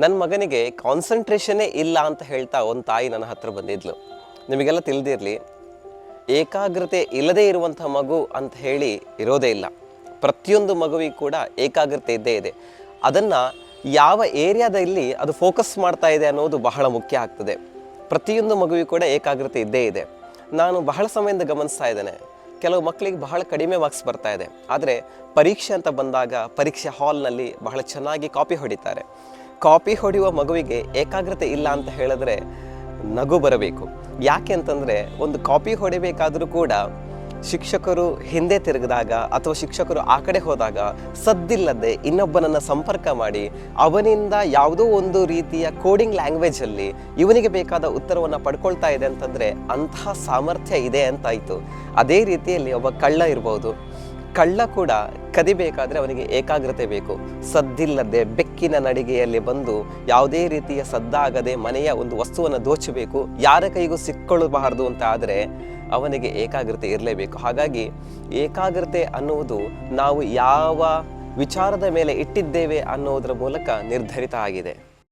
ನನ್ನ ಮಗನಿಗೆ ಕಾನ್ಸಂಟ್ರೇಷನ್ನೇ ಇಲ್ಲ ಅಂತ ಹೇಳ್ತಾ ಒಂದು ತಾಯಿ ನನ್ನ ಹತ್ರ ಬಂದಿದ್ಲು. ನಿಮಗೆಲ್ಲ ತಿಳಿದಿರಲಿ, ಏಕಾಗ್ರತೆ ಇಲ್ಲದೇ ಇರುವಂಥ ಮಗು ಅಂತ ಹೇಳಿ ಇರೋದೇ ಇಲ್ಲ. ಪ್ರತಿಯೊಂದು ಮಗುವಿಗೆ ಕೂಡ ಏಕಾಗ್ರತೆ ಇದ್ದೇ ಇದೆ. ಅದನ್ನು ಯಾವ ಏರಿಯಾದಲ್ಲಿ ಅದು ಫೋಕಸ್ ಮಾಡ್ತಾ ಇದೆ ಅನ್ನೋದು ಬಹಳ ಮುಖ್ಯ ಆಗ್ತದೆ. ಪ್ರತಿಯೊಂದು ಮಗುವಿಗೆ ಕೂಡ ಏಕಾಗ್ರತೆ ಇದ್ದೇ ಇದೆ. ನಾನು ಬಹಳ ಸಮಯದಿಂದ ಗಮನಿಸ್ತಾ ಇದ್ದೇನೆ. ಕೆಲವು ಮಕ್ಕಳಿಗೆ ಬಹಳ ಕಡಿಮೆ ಮಾರ್ಕ್ಸ್ ಬರ್ತಾ ಇದೆ. ಆದರೆ ಪರೀಕ್ಷೆ ಅಂತ ಬಂದಾಗ ಪರೀಕ್ಷೆ ಹಾಲ್ನಲ್ಲಿ ಬಹಳ ಚೆನ್ನಾಗಿ ಕಾಪಿ ಹೊಡಿತಾರೆ. ಕಾಪಿ ಹೊಡೆಯುವ ಮಗುವಿಗೆ ಏಕಾಗ್ರತೆ ಇಲ್ಲ ಅಂತ ಹೇಳಿದ್ರೆ ನಗು ಬರಬೇಕು. ಯಾಕೆ ಅಂತಂದರೆ ಒಂದು ಕಾಪಿ ಹೊಡಿಬೇಕಾದರೂ ಕೂಡ ಶಿಕ್ಷಕರು ಹಿಂದೆ ತಿರುಗಿದಾಗ ಅಥವಾ ಶಿಕ್ಷಕರು ಆ ಕಡೆ ಹೋದಾಗ ಸದ್ದಿಲ್ಲದೆ ಇನ್ನೊಬ್ಬನನ್ನು ಸಂಪರ್ಕ ಮಾಡಿ ಅವನಿಂದ ಯಾವುದೋ ಒಂದು ರೀತಿಯ ಕೋಡಿಂಗ್ ಲ್ಯಾಂಗ್ವೇಜಲ್ಲಿ ಇವನಿಗೆ ಬೇಕಾದ ಉತ್ತರವನ್ನು ಪಡ್ಕೊಳ್ತಾ ಇದೆ ಅಂತಂದರೆ ಅಂತಹ ಸಾಮರ್ಥ್ಯ ಇದೆ ಅಂತಾಯಿತು. ಅದೇ ರೀತಿಯಲ್ಲಿ ಒಬ್ಬ ಕಳ್ಳ ಇರ್ಬೋದು. ಕಳ್ಳ ಕೂಡ ಕದಿಬೇಕಾದ್ರೆ ಅವನಿಗೆ ಏಕಾಗ್ರತೆ ಬೇಕು. ಸದ್ದಿಲ್ಲದೆ ಬೆಕ್ಕಿನ ನಡಿಗೆಯಲ್ಲಿ ಬಂದು ಯಾವುದೇ ರೀತಿಯ ಸದ್ದಾಗದೆ ಮನೆಯ ಒಂದು ವಸ್ತುವನ್ನು ದೋಚಬೇಕು. ಯಾರ ಕೈಗೂ ಸಿಕ್ಕೊಳ್ಳಬಾರದು ಅಂತ ಆದರೆ ಅವನಿಗೆ ಏಕಾಗ್ರತೆ ಇರಲೇಬೇಕು. ಹಾಗಾಗಿ ಏಕಾಗ್ರತೆ ಅನ್ನುವುದು ನಾವು ಯಾವ ವಿಚಾರದ ಮೇಲೆ ಇಟ್ಟಿದ್ದೇವೆ ಅನ್ನೋದರ ಮೂಲಕ ನಿರ್ಧರಿತ ಆಗಿದೆ.